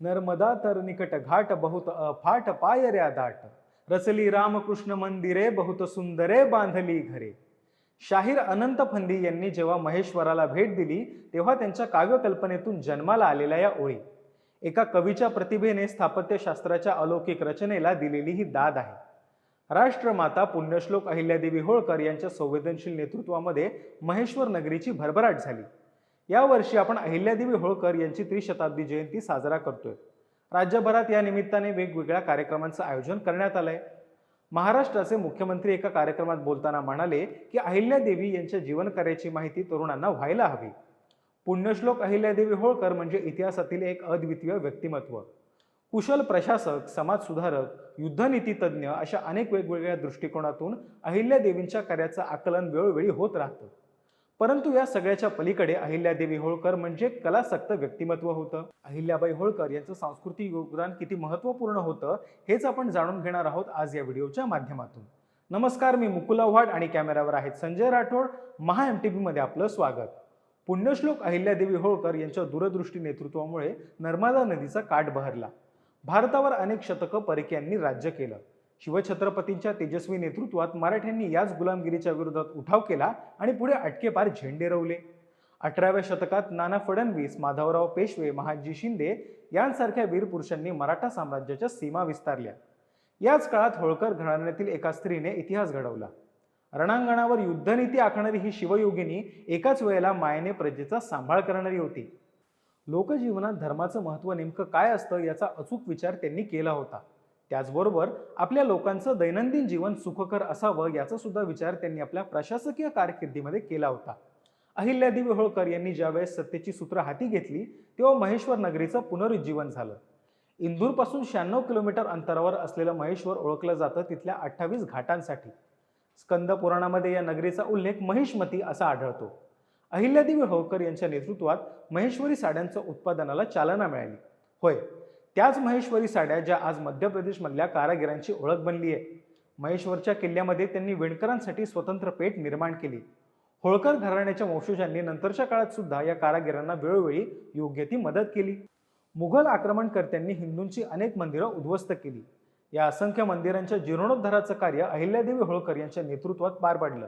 नर्मदा तर निकट घाट बहुत अफाट पायऱ्या दाट. रचली रामकृष्ण मंदिरे बहुत सुंदरे बांधली घरे. शाहीर अनंत फंदी यांनी जेव्हा महेश्वराला भेट दिली तेव्हा त्यांच्या काव्यकल्पनेतून जन्माला आलेल्या या ओळी. एका कवीच्या प्रतिभेने स्थापत्यशास्त्राच्या अलौकिक रचनेला दिलेली ही दाद आहे. राष्ट्रमाता पुण्यश्लोक अहिल्यादेवी होळकर यांच्या संवेदनशील नेतृत्वामध्ये महेश्वर नगरीची भरभराट झाली. यावर्षी आपण अहिल्यादेवी होळकर यांची त्रिशताब्दी जयंती साजरा करतोय. राज्यभरात या निमित्ताने वेगवेगळ्या कार्यक्रमांचं आयोजन करण्यात आलंय. महाराष्ट्राचे मुख्यमंत्री एका कार्यक्रमात बोलताना म्हणाले की अहिल्यादेवी यांच्या जीवनकार्याची माहिती तरुणांना व्हायला हवी. पुण्यश्लोक अहिल्यादेवी होळकर म्हणजे इतिहासातील एक अद्वितीय व्यक्तिमत्व. कुशल प्रशासक समाजसुधारक युद्धनीतीतज्ञ अशा अनेक वेगवेगळ्या दृष्टिकोनातून अहिल्यादेवींच्या कार्याचं आकलन वेळोवेळी होत राहतं. परंतु या सगळ्याच्या पलीकडे अहिल्यादेवी होळकर म्हणजे कलासक्त व्यक्तिमत्व होतं. अहिल्याबाई होळकर यांचं सांस्कृतिक योगदान किती महत्त्वपूर्ण होतं हेच आपण जाणून घेणार आहोत आज या व्हिडिओच्या माध्यमातून. नमस्कार मी मुकुल आव्हाड आणि कॅमेऱ्यावर आहेत संजय राठोड. महा एम टी व्हीमध्ये आपलं स्वागत. पुण्यश्लोक अहिल्यादेवी होळकर यांच्या दूरदृष्टी नेतृत्वामुळे नर्मदा नदीचा काठ बहरला. भारतावर अनेक शतकं परिक्यांनी राज्य केलं. शिवछत्रपतींच्या तेजस्वी नेतृत्वात मराठ्यांनी याच गुलामगिरीच्या विरोधात उठाव केला आणि पुढे अटकेपार झेंडे रोवले. अठराव्या शतकात नाना फडणवीस माधवराव पेशवे महाजी शिंदे यांसारख्या वीर पुरुषांनी मराठा साम्राज्याच्या सीमा विस्तारल्या. याच काळात होळकर घराण्यातील एका स्त्रीने इतिहास घडवला. रणांगणावर युद्धनीती आखणारी ही शिवयोगिनी एकाच वेळेला मायेने प्रजेचा सांभाळ करणारी होती. लोकजीवनात धर्माचं महत्त्व नेमकं काय असतं याचा अचूक विचार त्यांनी केला होता. त्याचबरोबर आपल्या लोकांचं दैनंदिन जीवन सुखकर असावं याचा सुद्धा विचार त्यांनी आपल्या प्रशासकीय कारकिर्दीमध्ये केला होता. अहिल्यादेवी होळकर यांनी ज्यावेळेस सत्तेची सूत्र हाती घेतली तेव्हा महेश्वर नगरीचं पुनरुज्जीवन झालं. इंदूरपासून शहाण्णव किलोमीटर अंतरावर असलेलं महेश्वर ओळखलं जातं तिथल्या अठ्ठावीस घाटांसाठी. स्कंद पुराणामध्ये या नगरीचा उल्लेख महिष्मती असा आढळतो. अहिल्यादेवी होळकर यांच्या नेतृत्वात महेश्वरी साड्यांचं उत्पादनाला चालना मिळाली. होय त्याच महेश्वरी साड्या ज्या आज मध्य प्रदेशमधल्या कारागिरांची ओळख बनली आहे. महेश्वरच्या किल्ल्यामध्ये त्यांनी विणकरांसाठी स्वतंत्र पेठ निर्माण केली. होळकर घराण्याच्या वंशजांनी नंतरच्या काळात सुद्धा या कारागिरांना वेळोवेळी योग्य ती मदत केली. मुघल आक्रमणकर्त्यांनी हिंदूंची अनेक मंदिरं उद्ध्वस्त केली. या असंख्य मंदिरांच्या जीर्णोद्धाराचं कार्य अहिल्यादेवी होळकर यांच्या नेतृत्वात पार पाडलं.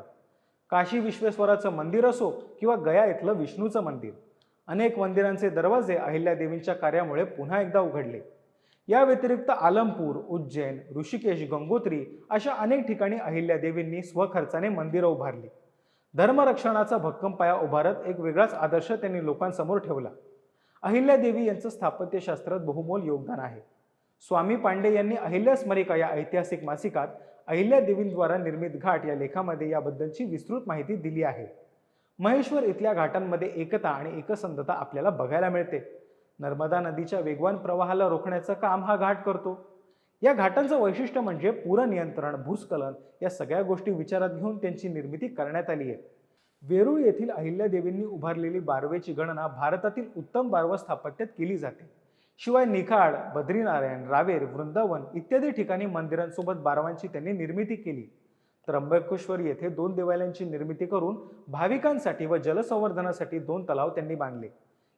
काशी विश्वेश्वराचं मंदिर असो किंवा गया इथलं विष्णूचं मंदिर. अनेक मंदिरांचे दरवाजे अहिल्यादेवींच्या कार्यामुळे पुन्हा एकदा उघडले. या व्यतिरिक्त आलमपूर उज्जैन ऋषिकेश गंगोत्री अशा अनेक ठिकाणी अहिल्यादेवींनी स्वखर्चाने मंदिरं उभारली. धर्मरक्षणाचा भक्कम पाया उभारत एक वेगळाच आदर्श त्यांनी लोकांसमोर ठेवला. अहिल्यादेवी यांचं स्थापत्यशास्त्रात बहुमोल योगदान आहे. स्वामी पांडे यांनी अहिल्या स्मरिका या ऐतिहासिक मासिकात अहिल्यादेवींद्वारा निर्मित घाट या लेखामध्ये याबद्दलची विस्तृत माहिती दिली आहे. महेश्वर इथल्या घाटांमध्ये एकता आणि एकसंधता आपल्याला बघायला मिळते. नर्मदा नदीच्या वेगवान प्रवाहाला रोखण्याचं काम हा घाट करतो. या घाटांचं वैशिष्ट्य म्हणजे पूरनियंत्रण भूस्खलन या सगळ्या गोष्टी विचारात घेऊन त्यांची निर्मिती करण्यात आली आहे. वेरूळ येथील अहिल्यादेवींनी उभारलेली बारवेची गणना भारतातील उत्तम बारव स्थापत्यात केली जाते. शिवाय निखाड बद्रीनारायण रावेर वृंदावन इत्यादी ठिकाणी मंदिरांसोबत बारवांची त्यांनी निर्मिती केली. त्र्यंबकेश्वर येथे दोन देवालयांची निर्मिती करून भाविकांसाठी व जलसंवर्धनासाठी दोन तलाव त्यांनी बांधले.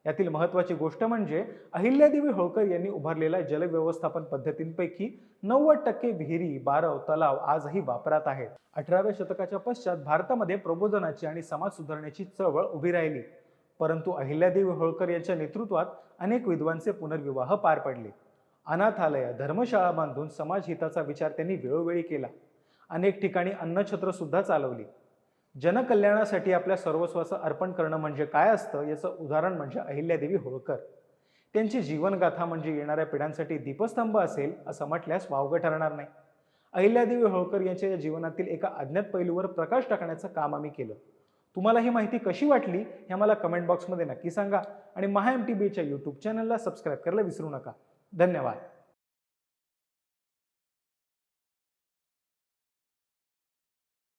यातील महत्त्वाची गोष्ट म्हणजे अहिल्यादेवी होळकर यांनी उभारलेल्या जलव्यवस्थापन पद्धतींपैकी नव्वद टक्के विहिरी बारव तलाव आजही वापरात आहेत. अठराव्या शतकाच्या पश्चात भारतामध्ये प्रबोधनाची आणि समाज सुधारण्याची चळवळ उभी राहिली. परंतु अहिल्यादेवी होळकर यांच्या नेतृत्वात अनेक विद्वांचे पुनर्विवाह पार पडले. अनाथालय धर्मशाळा बांधून समाजहिताचा विचार त्यांनी वेळोवेळी केला. अनेक ठिकाणी अन्नछत्रसुद्धा चालवली. जनकल्याणासाठी आपल्या सर्वस्वाचं अर्पण करणं म्हणजे काय असतं? याचं उदाहरण म्हणजे अहिल्यादेवी होळकर. त्यांची जीवनगाथा म्हणजे येणाऱ्या पिढ्यांसाठी दीपस्तंभ असेल असं म्हटल्यास वावगं ठरणार नाही. अहिल्यादेवी होळकर यांच्या या जीवनातील एका अज्ञात पैलूवर प्रकाश टाकण्याचं काम आम्ही केलं. तुम्हाला ही माहिती कशी वाटली हे मला कमेंट बॉक्समध्ये नक्की सांगा आणि महा एम टी बीच्या यूट्यूब चॅनलला सबस्क्राईब करायला विसरू नका. धन्यवाद.